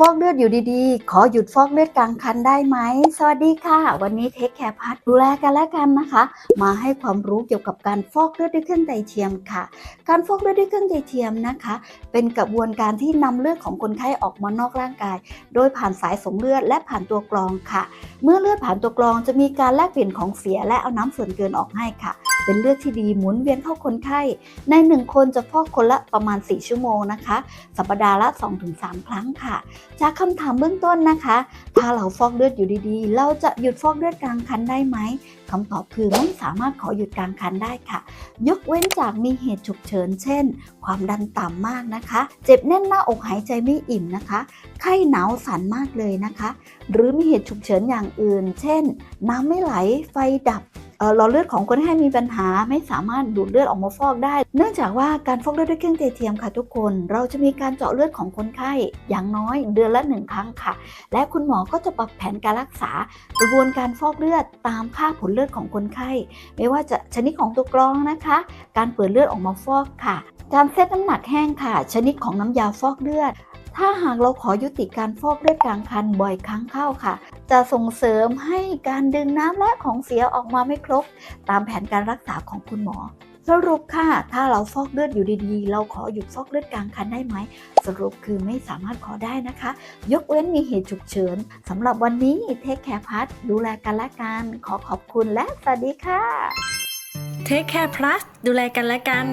ฟอกเลือดอยู่ดีๆ ขอหยุดฟอกเลือดกลางคันได้ไหม สวัสดีค่ะ วันนี้เทคแคร์พัดดูแลกันและกันนะคะ มาให้ความรู้เกี่ยวกับการฟอกเลือดด้วยเครื่องไตเทียมค่ะ การฟอกเลือดด้วยเครื่องไตเทียมนะคะ เป็นกระบวนการที่นำเลือดของคนไข้ออกมานอกร่างกาย โดยผ่านสายส่งเลือดและผ่านตัวกรองค่ะ เมื่อเลือดผ่านตัวกรองจะมีการแลกเปลี่ยนของเสียและเอาน้ำส่วนเกินออกให้ค่ะ เป็นเลือดที่ดีหมุนเวียนเข้าคนไข้ ในหนึ่งคนจะฟอกคนละประมาณ 4 ชั่วโมงนะคะ สัปดาห์ละ 2-3 ครั้งค่ะจากคำถามเบื้องต้นนะคะ ถ้าเราฟอกเลือดอยู่ดีๆ เราจะหยุดฟอกเลือดกลางคันได้ไหมคำตอบคือไม่สามารถขอหยุดกลางคันได้ค่ะ ยกเว้นจากมีเหตุฉุกเฉินเช่น ความดันต่ำมากนะคะ เจ็บแน่นหน้าอกหายใจไม่อิ่มนะคะ ไข้หนาวสั่นมากเลยนะคะ หรือมีเหตุฉุกเฉินอย่างอื่น เช่น น้ำไม่ไหลไฟดับ หลอดเลือดของคนไข้มีปัญหาไม่สามารถดูดเลือดออกมาฟอกได้ เนื่องจากว่าการฟอกเลือดด้วยเครื่องไตเทียมค่ะทุกคน เราจะมีการเจาะเลือดของคนไข้อย่างน้อยเดือนละหนึ่งครั้งค่ะ และคุณหมอก็จะปรับแผนการรักษากระบวนการฟอกเลือดตามค่าผลเลือดของคนไข้ ไม่ว่าจะชนิดของตัวกรองนะคะ การเปิดเลือดออกมาฟอกค่ะการเซตน้ำหนักแห้งค่ะ ชนิดของน้ำยาฟอกเลือด ถ้าหากเราขอยุติการฟอกเลือดกลางคันบ่อยครั้งเข้าค่ะ จะส่งเสริมให้การดึงน้ำและของเสียออกมาไม่ครบ ตามแผนการรักษาของคุณหมอ สรุปค่ะ ถ้าเราฟอกเลือดอยู่ดีๆ เราขอหยุดฟอกเลือดกลางคันได้ไหม สรุปคือไม่สามารถขอได้นะคะ ยกเว้นมีเหตุฉุกเฉินสำหรับวันนี้เทคแคร์พัทดูแลกันและกัน ขอขอบคุณและสวัสดีค่ะ Take Care Plus ดูแลกันและกัน